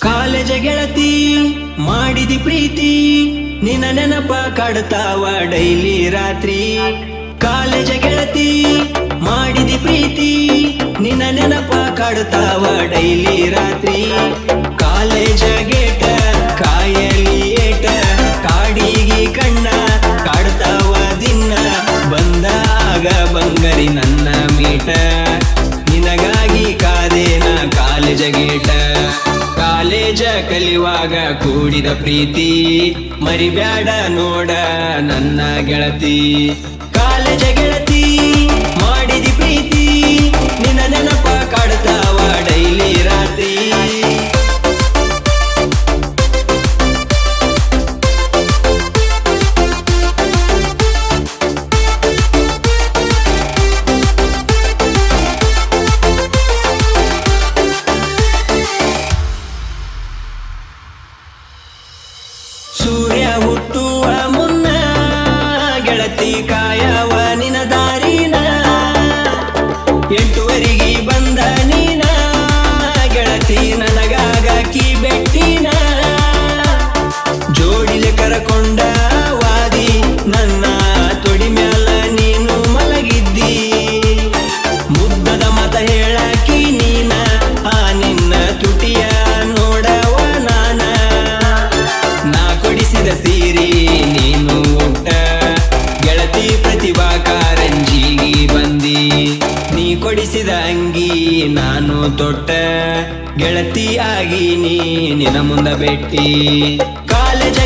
College ಗೆಳತಿ, ಮಾಡಿದಿ ಪ್ರೀತಿ, ನಿನ್ನ ನೆನಪ ಕಡ್ತಾವ ಡೈಲಿ ರಾತ್ರಿ. ಕಾಲೇಜ ಗೆಳತಿ, ಮಾಡಿದಿ ಪ್ರೀತಿ, ನಿನ್ನ ನೆನಪ ಕಾಡ್ತಾವ ಡೈಲಿ ರಾತ್ರಿ. ಕಾಲೇಜ ಗೇಟ, ಕಾಯಲಿ ಏಟ, ಕಾಡಿಗಿ ಕಣ್ಣ ಕಾಡ್ತಾವ ದಿನ ಬಂದಾಗ ಬಂಗರಿ ನನ್ನ ಮೀಟ. ಕಾಲೇಜ ಗೇಟ ಕಾಲೇಜ ಕಲಿಯುವಾಗ ಕೂಡಿದ ಪ್ರೀತಿ. ಮರಿಬ್ಯಾಡ ನೋಡ ನನ್ನ ಗೆಳತಿ. ಕಾಲೇಜ ಗೆಳತಿ, ಮಾಡಿದಿ ಪ್ರೀತಿ. ನಿನ್ನ ನೆನಪ ಕಾಡ್ತಾವ ಡೈಲಿ ರಾತ್ರಿ. ಸೂರ್ಯ ಗೆಳತಿ ನೀನ ಮುಂದ ಬೆಟ್ಟಿ. ಕಾಲೇಜ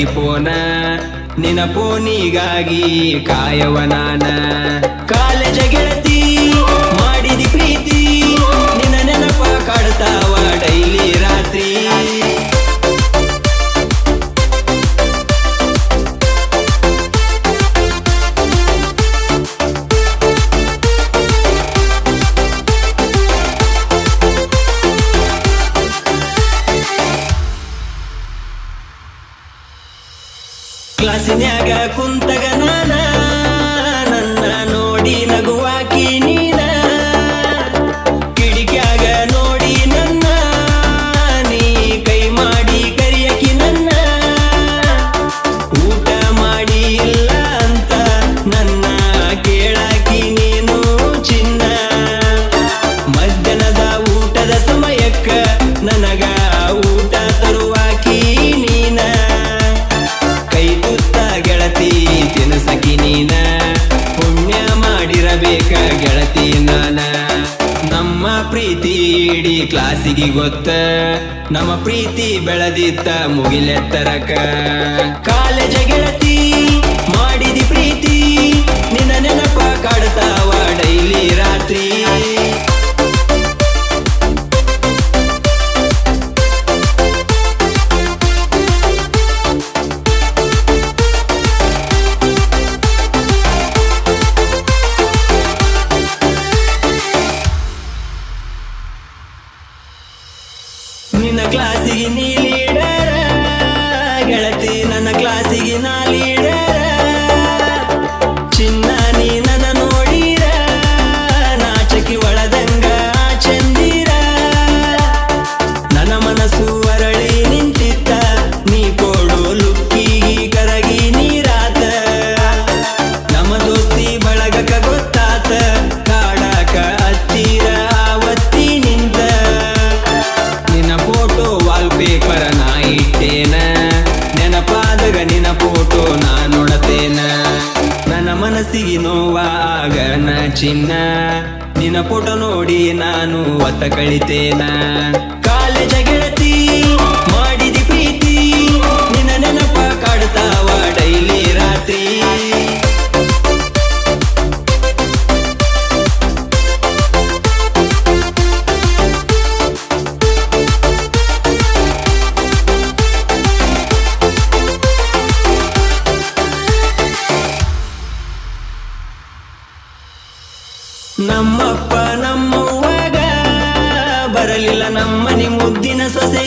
ಮಾಡಕಿ ಪೋನ. ನಿನ ಪೋನಿಗಾಗಿ ಕಾಯವ ನಾನ. ಕಾಲೇಜ ಗೆಳತಿ ಕ್ಲಾಸಿನ್ಯಾಗ ಕುಂತಗ ಪ್ರೀತಿ ಇಡೀ ಕ್ಲಾಸಿಗೆ ಗೊತ್ತ. ನಮ್ಮ ಪ್ರೀತಿ ಬೆಳೆದಿತ್ತ ಮುಗಿಲೆತ್ತರಕ ಕಾಲೇಜ ಗೆಳತಿ, ಮಾಡಿದಿ ಪ್ರೀತಿ, ನಿನ್ನ ನೆನಪ ಕಾಡ್ತಾವ ಡೈಲಿ ರಾತ್ರಿ. ನಿನ್ನ ಕ್ಲಾಸಿಗೆ ನೀ ನೋಡ್ತೇನ. ನೆನಪಾದಗ ನಿನ ಫೋಟೋ ನಾ ನೋಡತೇನ ನನ್ನ ಮನಸ್ಸಿಗೆ ನೋವಾಗ ನ ಚಿನ್ನ. ನಿನ್ನ ಫೋಟೋ ನೋಡಿ ನಾನು ಒತ್ತ ಕಳಿತೇನ. ನಮ್ಮಪ್ಪ ನಮ್ಮವ್ವಾಗ. ಬರಲಿಲ್ಲ ನಮ್ಮನಿ ಮುದ್ದಿನ ಸೊಸೆಯಾಗಿ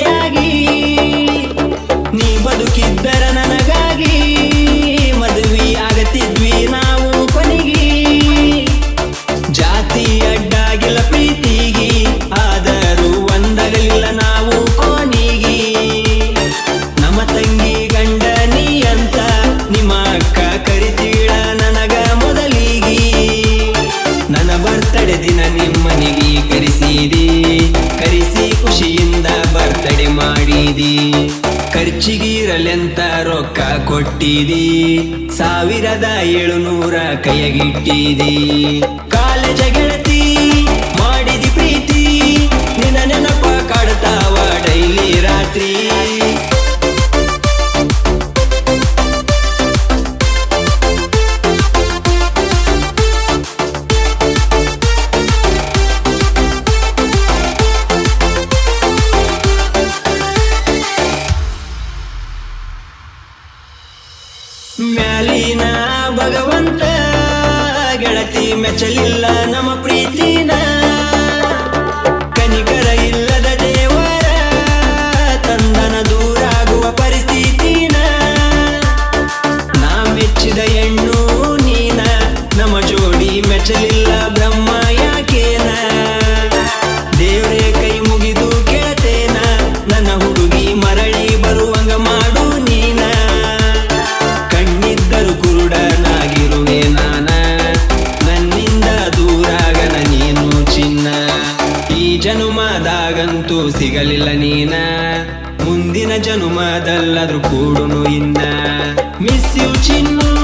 ಕೊಟ್ಟಿದಿ? ಸಾವಿರದ ಏಳುನೂರ ಕೈಯಗಿಟ್ಟಿದಿ. ಕಾಲೇಜ ಗೆಳತಿ ಮಾಡಿದಿ ಪ್ರೀತಿ ನಿನ್ನ ನೆನಪ ಕಾಡ್ತಾವ ಡೈಲಿ ರಾತ್ರಿ. ಗೆಳತಿ ಮೆಚ್ಚಲಿಲ್ಲ ನಮ್ಮ ಪ್ರೀತಿನ ಜನುಮದಾಗಂತೂ ಸಿಗಲಿಲ್ಲ ನೀನ? ಮುಂದಿನ ಜನುಮದಲ್ಲಾದ್ರೂ ಕೂಡುನು ಇನ್ನ? Miss you Chinnu.